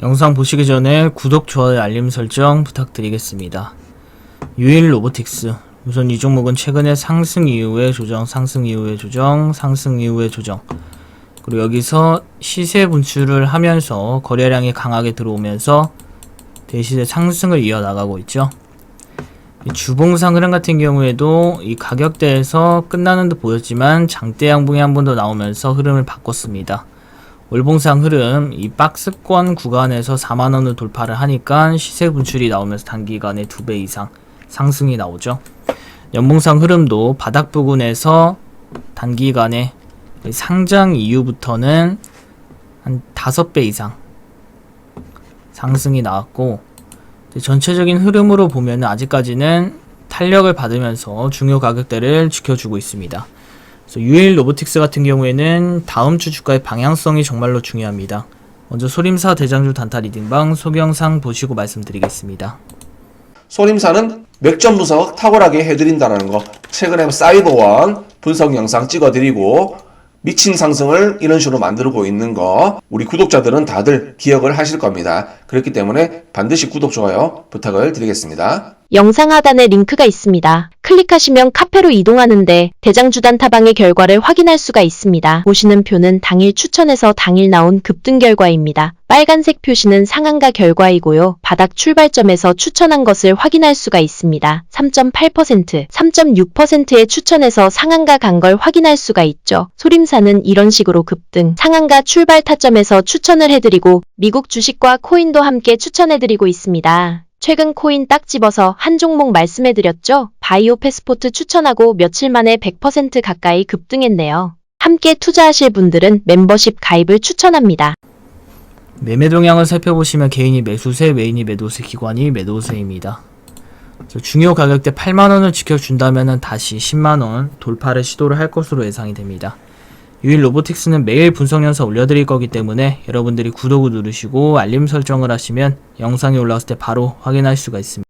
영상 보시기 전에 구독, 좋아요, 알림 설정 부탁드리겠습니다. 유일 로보틱스. 우선 이 종목은 최근에 상승 이후의 조정, 상승 이후의 조정, 상승 이후의 조정. 그리고 여기서 시세 분출을 하면서 거래량이 강하게 들어오면서 대시세 상승을 이어나가고 있죠. 이 주봉상 흐름 같은 경우에도 이 가격대에서 끝나는 듯 보였지만 장대 양봉이 한 번 더 나오면서 흐름을 바꿨습니다. 월봉상 흐름 이 박스권 구간에서 4만원을 돌파를 하니까 시세 분출이 나오면서 단기간에 2배 이상 상승이 나오죠. 연봉상 흐름도 바닥 부근에서 단기간에 상장 이후부터는 한 5배 이상 상승이 나왔고 전체적인 흐름으로 보면 아직까지는 탄력을 받으면서 중요 가격대를 지켜주고 있습니다. 그래서 유일 로보틱스 같은 경우에는 다음 주 주가의 방향성이 정말로 중요합니다. 먼저 소림사 대장주 단타 리딩방 소경상 보시고 말씀드리겠습니다. 소림사는 맥점 분석 탁월하게 해드린다는 거 최근에 사이버원 분석 영상 찍어드리고 미친 상승을 이런 식으로 만들고 있는 거 우리 구독자들은 다들 기억을 하실 겁니다. 그렇기 때문에 반드시 구독, 좋아요 부탁을 드리겠습니다. 영상 하단에 링크가 있습니다. 클릭하시면 카페로 이동하는데 대장주단 타방의 결과를 확인할 수가 있습니다. 보시는 표는 당일 추천해서 당일 나온 급등 결과입니다. 빨간색 표시는 상한가 결과이고요. 바닥 출발점에서 추천한 것을 확인할 수가 있습니다. 3.8%, 3.6%의 추천해서 상한가 간 걸 확인할 수가 있죠. 소림사는 이런 식으로 급등, 상한가 출발 타점에서 추천을 해드리고 미국 주식과 코인도 함께 추천해드리고 있습니다. 최근 코인 딱 집어서 한 종목 말씀해드렸죠? 바이오 패스포트 추천하고 며칠 만에 100% 가까이 급등했네요. 함께 투자하실 분들은 멤버십 가입을 추천합니다. 매매 동향을 살펴보시면 개인이 매수세, 메인이 매도세, 기관이 매도세입니다. 중요 가격대 8만원을 지켜준다면 다시 10만원 돌파를 시도를 할 것으로 예상이 됩니다. 유일 로보틱스는 매일 분석 영상 올려드릴 거기 때문에 여러분들이 구독을 누르시고 알림 설정을 하시면 영상이 올라왔을 때 바로 확인할 수가 있습니다.